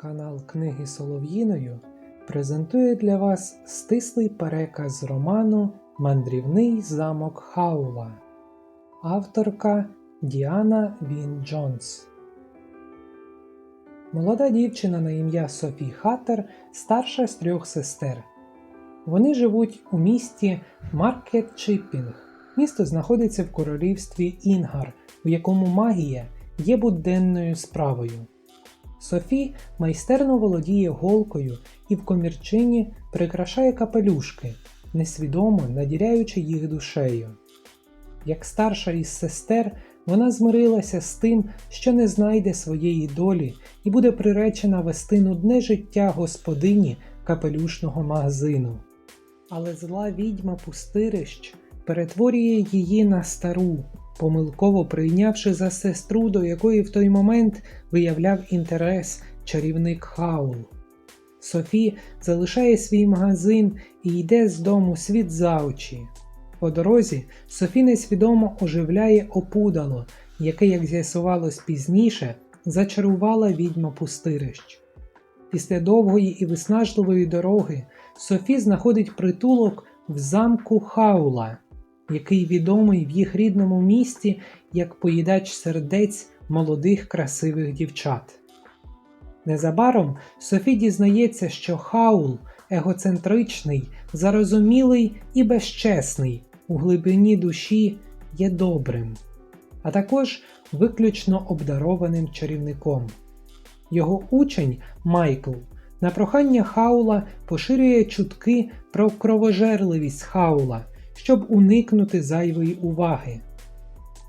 Канал Книги Солов'їною презентує для вас стислий переказ роману Мандрівний замок Хаула, авторка Діана Він Джонс. Молода дівчина на ім'я Софі Хаттер старша з трьох сестер. Вони живуть у місті Маркет Чиппінг. Місто знаходиться в королівстві Інгар, в якому магія є буденною справою. Софі майстерно володіє голкою і в комірчині прикрашає капелюшки, несвідомо наділяючи їх душею. Як старша із сестер, вона змирилася з тим, що не знайде своєї долі і буде приречена вести нудне життя господині капелюшного магазину. Але зла відьма пустирищ перетворює її на стару, помилково прийнявши за сестру, до якої в той момент виявляв інтерес чарівник Хаул. Софі залишає свій магазин і йде з дому світ за очі. По дорозі Софі несвідомо оживляє опудало, яке, як з'ясувалось пізніше, зачарувала відьма пустирищ. Після довгої і виснажливої дороги Софі знаходить притулок в замку Хаула, який відомий в їх рідному місті як поїдач сердець молодих красивих дівчат. Незабаром Софі дізнається, що Хаул егоцентричний, зарозумілий і безчесний, у глибині душі є добрим, а також виключно обдарованим чарівником. Його учень Майкл на прохання Хаула поширює чутки про кровожерливість Хаула, щоб уникнути зайвої уваги,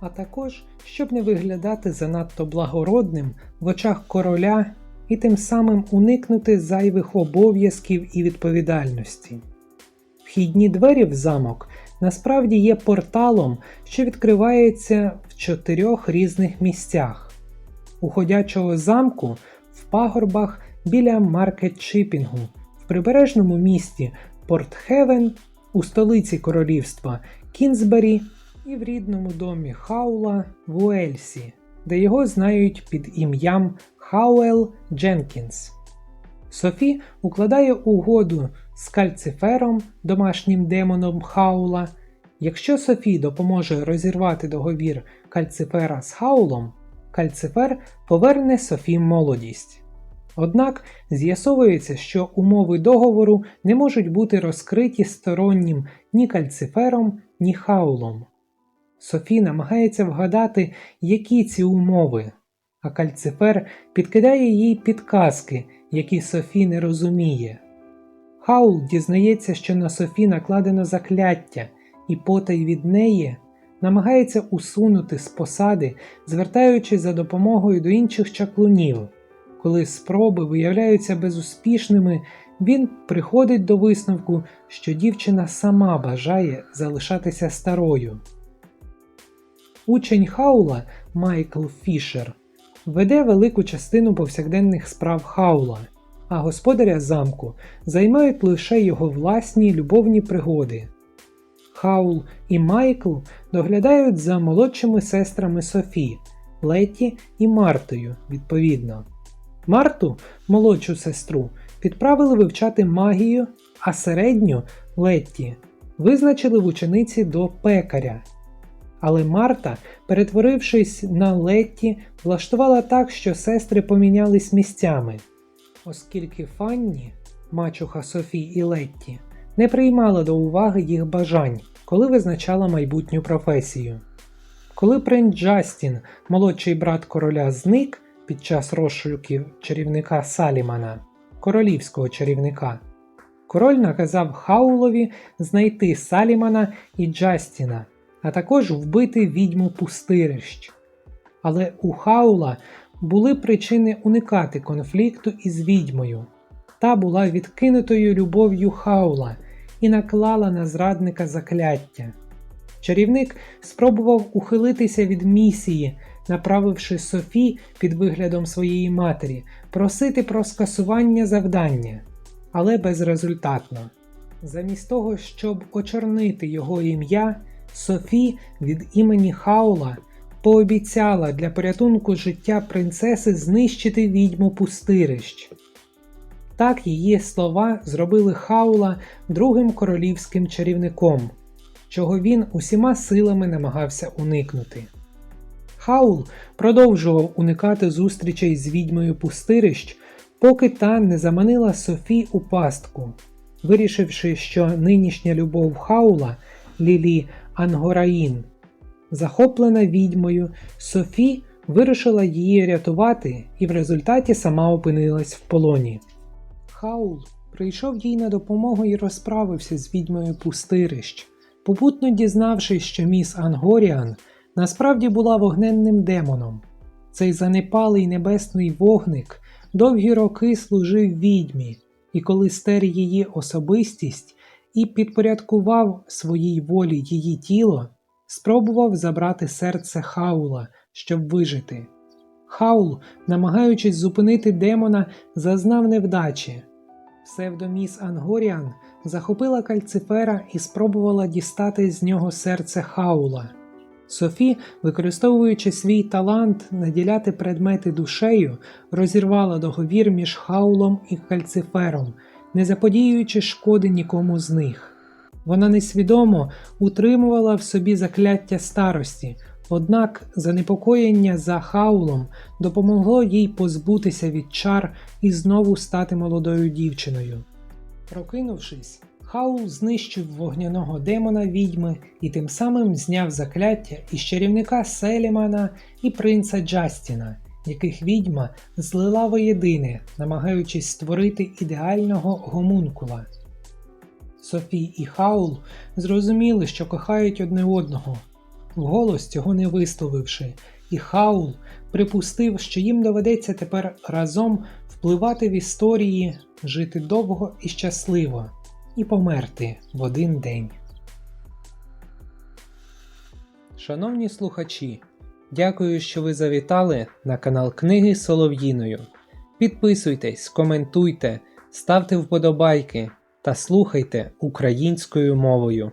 а також щоб не виглядати занадто благородним в очах короля і тим самим уникнути зайвих обов'язків і відповідальності. Вхідні двері в замок насправді є порталом, що відкривається в чотирьох різних місцях. У ходячого замку в пагорбах біля Маркет Чипінгу, в прибережному місті Портхевен, у столиці королівства Кінзбері і в рідному домі Хаула в Уельсі, де його знають під ім'ям Хауел Дженкінс. Софі укладає угоду з кальцифером, домашнім демоном Хаула. Якщо Софі допоможе розірвати договір кальцифера з Хаулом, кальцифер поверне Софі молодість. Однак з'ясовується, що умови договору не можуть бути розкриті стороннім ні кальцифером, ні хаулом. Софі намагається вгадати, які ці умови, а кальцифер підкидає їй підказки, які Софі не розуміє. Хаул дізнається, що на Софі накладено закляття, і потай від неї намагається усунути з посади, звертаючись за допомогою до інших чаклунів. Коли спроби виявляються безуспішними, він приходить до висновку, що дівчина сама бажає залишатися старою. Учень Хаула Майкл Фішер веде велику частину повсякденних справ Хаула, а господаря замку займають лише його власні любовні пригоди. Хаул і Майкл доглядають за молодшими сестрами Софі, Леті і Мартою, відповідно. Марту, молодшу сестру, підправили вивчати магію, а середню Летті визначили в учениці до пекаря. Але Марта, перетворившись на Летті, влаштувала так, що сестри помінялись місцями, оскільки Фанні, мачуха Софі і Летті, не приймала до уваги їх бажань, коли визначала майбутню професію. Коли принц Джастін, молодший брат короля, зник під час розшуків чарівника Салімана, королівського чарівника, король наказав Хаулові знайти Салімана і Джастіна, а також вбити відьму пустирищ. Але у Хаула були причини уникати конфлікту із відьмою. Та була відкинутою любов'ю Хаула і наклала на зрадника закляття. Чарівник спробував ухилитися від місії, направивши Софі під виглядом своєї матері просити про скасування завдання, але безрезультатно. Замість того, щоб очорнити його ім'я, Софі від імені Хаула пообіцяла для порятунку життя принцеси знищити відьму пустирищ. Так її слова зробили Хаула другим королівським чарівником, чого він усіма силами намагався уникнути. Хаул продовжував уникати зустрічей з відьмою пустирищ, поки та не заманила Софі у пастку, вирішивши, що нинішня любов Хаула Лілі Ангораїн, захоплена відьмою, Софі вирішила її рятувати і в результаті сама опинилась в полоні. Хаул прийшов їй на допомогу і розправився з відьмою пустирищ, попутно дізнавшись, що міс Ангоріан насправді була вогненним демоном. Цей занепалий небесний вогник довгі роки служив відьмі, і коли стер її особистість і підпорядкував своїй волі її тіло, спробував забрати серце Хаула, щоб вижити. Хаул, намагаючись зупинити демона, зазнав невдачі. Псевдоміс Ангоріан захопила кальцифера і спробувала дістати з нього серце Хаула. Софі, використовуючи свій талант наділяти предмети душею, розірвала договір між Хаулом і Кальцифером, не заподіюючи шкоди нікому з них. Вона несвідомо утримувала в собі закляття старості, однак занепокоєння за Хаулом допомогло їй позбутися від чар і знову стати молодою дівчиною. Прокинувшись, Хаул знищив вогняного демона відьми і тим самим зняв закляття із чарівника Селімана і принца Джастіна, яких відьма злила воєдине, намагаючись створити ідеального гомункула. Софі і Хаул зрозуміли, що кохають одне одного, вголос цього не висловивши, і Хаул припустив, що їм доведеться тепер разом впливати в історії, жити довго і щасливо і померти в один день. Шановні слухачі, дякую, що ви завітали на канал Книги Солов'їною. Підписуйтесь, коментуйте, ставте вподобайки та слухайте українською мовою.